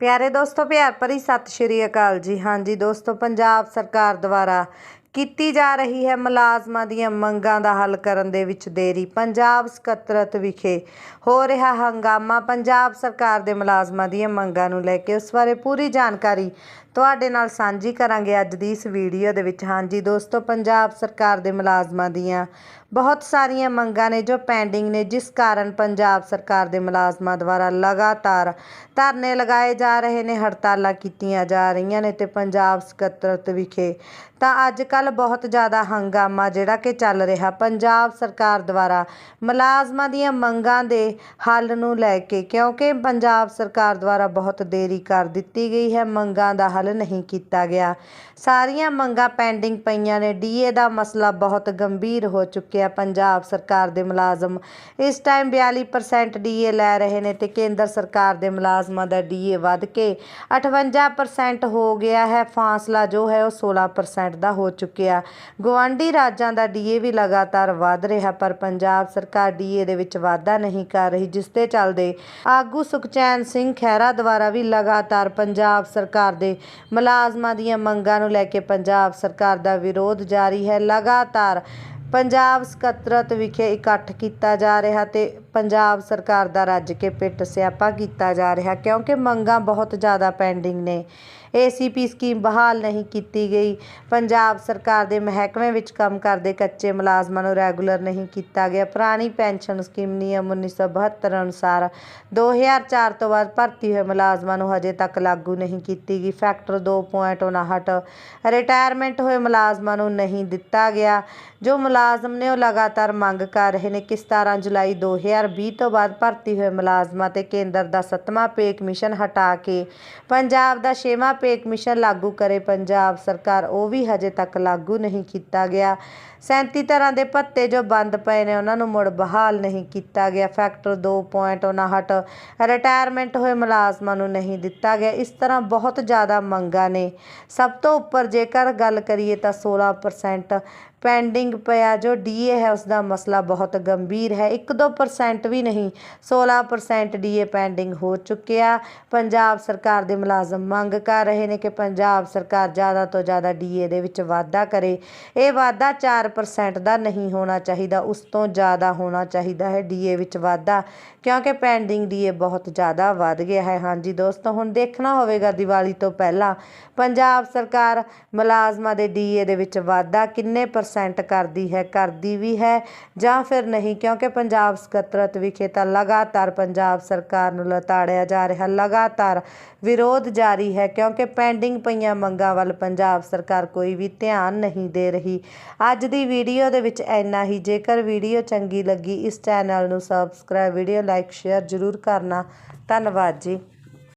ਪਿਆਰੇ ਦੋਸਤੋ ਪਿਆਰ ਭਰੀ ਸਤਿ ਸ਼੍ਰੀ ਅਕਾਲ ਜੀ। ਹਾਂਜੀ ਦੋਸਤੋ ਪੰਜਾਬ ਸਰਕਾਰ ਦੁਆਰਾ ਕੀਤੀ ਜਾ ਰਹੀ ਹੈ ਮੁਲਾਜ਼ਮਾਂ ਦੀਆਂ ਮੰਗਾਂ ਦਾ ਹੱਲ ਕਰਨ ਦੇ ਵਿੱਚ ਦੇਰੀ। ਪੰਜਾਬ ਸਕੱਤਰਤ ਵਿਖੇ ਹੋ ਰਿਹਾ ਹੰਗਾਮਾ। ਪੰਜਾਬ ਸਰਕਾਰ ਦੇ ਮੁਲਾਜ਼ਮਾਂ ਦੀਆਂ ਮੰਗਾਂ ਨੂੰ ਲੈ ਕੇ ਉਸ ਬਾਰੇ ਪੂਰੀ ਜਾਣਕਾਰੀ ਤੁਹਾਡੇ ਨਾਲ ਸਾਂਝੀ ਕਰਾਂਗੇ ਅੱਜ ਦੀ ਇਸ ਵੀਡੀਓ ਦੇ ਵਿੱਚ। ਹਾਂਜੀ ਦੋਸਤੋ, ਪੰਜਾਬ ਸਰਕਾਰ ਦੇ ਮੁਲਾਜ਼ਮਾਂ ਦੀਆਂ ਬਹੁਤ ਸਾਰੀਆਂ ਮੰਗਾਂ ਨੇ ਜੋ ਪੈਂਡਿੰਗ ਨੇ, ਜਿਸ ਕਾਰਨ ਪੰਜਾਬ ਸਰਕਾਰ ਦੇ ਮੁਲਾਜ਼ਮਾਂ ਦੁਆਰਾ ਲਗਾਤਾਰ ਧਰਨੇ ਲਗਾਏ ਜਾ ਰਹੇ ਨੇ, ਹੜਤਾਲਾਂ ਕੀਤੀਆਂ ਜਾ ਰਹੀਆਂ ਨੇ ਤੇ ਪੰਜਾਬ ਸਕੱਤਰਤ ਵਿਖੇ ਤਾਂ ਅੱਜ ਕੱਲ ਬਹੁਤ ਜ਼ਿਆਦਾ ਹੰਗਾਮਾ ਜਿਹੜਾ ਕਿ ਚੱਲ ਰਿਹਾ ਪੰਜਾਬ ਸਰਕਾਰ ਦੁਆਰਾ ਮੁਲਾਜ਼ਮਾਂ ਦੀਆਂ ਮੰਗਾਂ ਦੇ ਹੱਲ ਨੂੰ ਲੈ ਕੇ, ਕਿਉਂਕਿ ਪੰਜਾਬ ਸਰਕਾਰ ਦੁਆਰਾ ਬਹੁਤ ਦੇਰੀ ਕਰ ਦਿੱਤੀ ਗਈ ਹੈ, ਮੰਗਾਂ ਦਾ ਹੱਲ ਨਹੀਂ ਕੀਤਾ ਗਿਆ। ਸਾਰੀਆਂ ਮੰਗਾਂ ਪੈਂਡਿੰਗ ਪਈਆਂ ਨੇ। ਡੀਏ ਦਾ ਮਸਲਾ ਬਹੁਤ ਗੰਭੀਰ ਹੋ ਚੁੱਕਿਆ। ਪੰਜਾਬ ਸਰਕਾਰ ਦੇ ਮੁਲਾਜ਼ਮ ਇਸ ਟਾਈਮ 42% ਡੀਏ ਲੈ ਰਹੇ ਨੇ ਤੇ ਕੇਂਦਰ ਸਰਕਾਰ ਦੇ ਮੁਲਾਜ਼ਮਾਂ ਦਾ ਡੀਏ ਵੱਧ ਕੇ 58% ਹੋ ਗਿਆ ਹੈ। ਫਾਸਲਾ ਜੋ ਹੈ ਉਹ 16% ਦਾ ਹੋ ਚੁੱਕਿਆ। ਗਵਾਂਢੀ ਰਾਜਾਂ ਦਾ ਡੀਏ ਵੀ ਲਗਾਤਾਰ ਵੱਧ ਰਿਹਾ, ਪਰ ਪੰਜਾਬ ਸਰਕਾਰ ਡੀਏ ਦੇ ਵਿੱਚ ਵਾਧਾ ਨਹੀਂ ਕਰ ਰਹੀ, ਜਿਸ ਤੇ ਚੱਲਦੇ ਆਗੂ ਸੁਖਚੈਨ ਸਿੰਘ ਖਹਿਰਾ ਦੁਆਰਾ ਵੀ ਲਗਾਤਾਰ ਪੰਜਾਬ ਸਰਕਾਰ ਦੇ ਮੁਲਾਜ਼ਮਾਂ ਦੀਆਂ ਮੰਗਾਂ ਨੂੰ ਲੈ ਕੇ ਪੰਜਾਬ ਸਰਕਾਰ ਦਾ ਵਿਰੋਧ ਜਾਰੀ ਹੈ। ਲਗਾਤਾਰ ਪੰਜਾਬ ਸਕੱਤਰਤ ਵਿਖੇ ਇਕੱਠ ਕੀਤਾ ਜਾ ਰਿਹਾ ਤੇ ਪੰਜਾਬ ਸਰਕਾਰ ਦਾ ਰੱਜ ਕੇ ਪਿੱਟ ਸਿਆਪਾ ਕੀਤਾ ਜਾ ਰਿਹਾ, ਕਿਉਂਕਿ ਮੰਗਾਂ ਬਹੁਤ ਜ਼ਿਆਦਾ ਪੈਂਡਿੰਗ ਨੇ। ਏਸੀਪੀ ਸਕੀਮ ਬਹਾਲ ਨਹੀਂ ਕੀਤੀ ਗਈ। ਪੰਜਾਬ ਸਰਕਾਰ ਦੇ ਮਹਿਕਮੇ ਵਿੱਚ ਕੰਮ ਕਰਦੇ ਕੱਚੇ ਮੁਲਾਜ਼ਮਾਂ ਨੂੰ ਰੈਗੂਲਰ ਨਹੀਂ ਕੀਤਾ ਗਿਆ। ਪੁਰਾਣੀ ਪੈਨਸ਼ਨ ਸਕੀਮ ਨਿਯਮ 1972 ਅਨੁਸਾਰ 2004 ਤੋਂ ਬਾਅਦ ਭਰਤੀ ਹੋਏ ਮੁਲਾਜ਼ਮਾਂ ਨੂੰ ਹਜੇ ਤੱਕ ਲਾਗੂ ਨਹੀਂ ਕੀਤੀ ਗਈ। ਫੈਕਟਰ 2.59 ਰਿਟਾਇਰਮੈਂਟ ਹੋਏ ਮੁਲਾਜ਼ਮਾਂ ਨੂੰ ਨਹੀਂ ਦਿੱਤਾ ਗਿਆ। ਜੋ ਮੁਲਾ ਮੁਲਾਜ਼ਮ ਨੇ ਉਹ ਲਗਾਤਾਰ ਮੰਗ ਕਰ ਰਹੇ ਨੇ ਕਿ 17 ਜੁਲਾਈ 2020 ਤੋਂ ਬਾਅਦ ਭਰਤੀ ਹੋਏ ਮੁਲਾਜ਼ਮਾਂ ਤੇ ਕੇਂਦਰ ਦਾ ਸੱਤਵਾਂ ਪੇ ਕਮਿਸ਼ਨ ਹਟਾ ਕੇ ਪੰਜਾਬ ਦਾ ਛੇਵਾਂ ਪੇ ਕਮਿਸ਼ਨ ਲਾਗੂ ਕਰੇ। ਪੰਜਾਬ ਸਰਕਾਰ ਉਹ ਵੀ ਹਜੇ ਤੱਕ ਲਾਗੂ ਨਹੀਂ ਕੀਤਾ ਗਿਆ। 37 ਤਰ੍ਹਾਂ ਦੇ ਭੱਤੇ ਜੋ ਬੰਦ ਪਏ ਨੇ, ਉਹਨਾਂ ਨੂੰ ਮੁੜ ਬਹਾਲ ਨਹੀਂ ਕੀਤਾ ਗਿਆ। ਫੈਕਟਰ 2.59 ਰਿਟਾਇਰਮੈਂਟ ਹੋਏ ਮੁਲਾਜ਼ਮਾਂ ਨੂੰ ਨਹੀਂ ਦਿੱਤਾ ਗਿਆ। ਇਸ ਤਰ੍ਹਾਂ ਬਹੁਤ ਜ਼ਿਆਦਾ ਮੰਗਾਂ ਨੇ। ਸਭ ਤੋਂ ਉੱਪਰ ਜੇਕਰ ਗੱਲ ਕਰੀਏ ਤਾਂ 16% ਪੈਂਡਿੰਗ ਪਿਆ ਜੋ ਡੀਏ ਹੈ ਉਸ ਦਾ ਮਸਲਾ ਬਹੁਤ ਗੰਭੀਰ ਹੈ। 1-2% ਵੀ ਨਹੀਂ 16% ਡੀਏ ਪੈਂਡਿੰਗ ਹੋ ਚੁੱਕਿਆ। ਪੰਜਾਬ ਸਰਕਾਰ ਦੇ ਮੁਲਾਜ਼ਮ ਮੰਗ ਕਰ ਰਹੇ ਨੇ ਕਿ ਪੰਜਾਬ ਸਰਕਾਰ ਜ਼ਿਆਦਾ ਤੋਂ ਜ਼ਿਆਦਾ ਡੀਏ ਦੇ ਵਿੱਚ ਵਾਧਾ ਕਰੇ। ਇਹ ਵਾਧਾ 4% ਦਾ ਨਹੀਂ ਹੋਣਾ ਚਾਹੀਦਾ, ਉਸ ਤੋਂ ਜ਼ਿਆਦਾ ਹੋਣਾ ਚਾਹੀਦਾ ਹੈ ਡੀਏ ਵਿੱਚ ਵਾਧਾ, ਕਿਉਂਕਿ ਪੈਂਡਿੰਗ ਡੀਏ ਬਹੁਤ ਜ਼ਿਆਦਾ ਵੱਧ ਗਿਆ ਹੈ। ਹਾਂਜੀ ਦੋਸਤੋ, ਹੁਣ ਦੇਖਣਾ ਹੋਵੇਗਾ ਦੀਵਾਲੀ ਤੋਂ ਪਹਿਲਾਂ, ਪੰਜਾਬ ਸਰਕਾਰ ਮੁਲਾਜ਼ਮਾਂ ਦੇ ਡੀਏ ਦੇ ਵਿੱਚ ਵਾਧਾ ਕਿੰਨੇ ਪਰਸੈਂਟ ਕਰਦੀ ਹੈ? ਹੈ, ਕਰਦੀ ਵੀ ਹੈ ਜਾਂ ਫਿਰ ਨਹੀਂ, ਕਿਉਂਕਿ ਪੰਜਾਬ ਸਕੱਤਰਤ ਵਿਖੇ ਤਾਂ ਲਗਾਤਾਰ ਪੰਜਾਬ ਸਰਕਾਰ ਨੂੰ ਲਤਾੜਿਆ ਜਾ ਰਿਹਾ, ਲਗਾਤਾਰ ਵਿਰੋਧ ਜਾਰੀ ਹੈ, ਕਿਉਂਕਿ ਪੈਂਡਿੰਗ ਪਈਆਂ ਮੰਗਾਂ ਵੱਲ ਪੰਜਾਬ ਸਰਕਾਰ ਕੋਈ ਵੀ ਧਿਆਨ ਨਹੀਂ ਦੇ ਰਹੀ। ਅੱਜ ਦੀ ਵੀਡੀਓ ਦੇ ਵਿੱਚ ਇੰਨਾ ਹੀ, ਜੇਕਰ ਵੀਡੀਓ ਚੰਗੀ ਲੱਗੀ, ਇਸ ਚੈਨਲ ਨੂੰ ਸਬਸਕ੍ਰਾਈਬ ਵੀਡੀਓ ਲਾਈਕ ਸ਼ੇਅਰ ਜ਼ਰੂਰ ਕਰਨਾ। ਧੰਨਵਾਦ ਜੀ।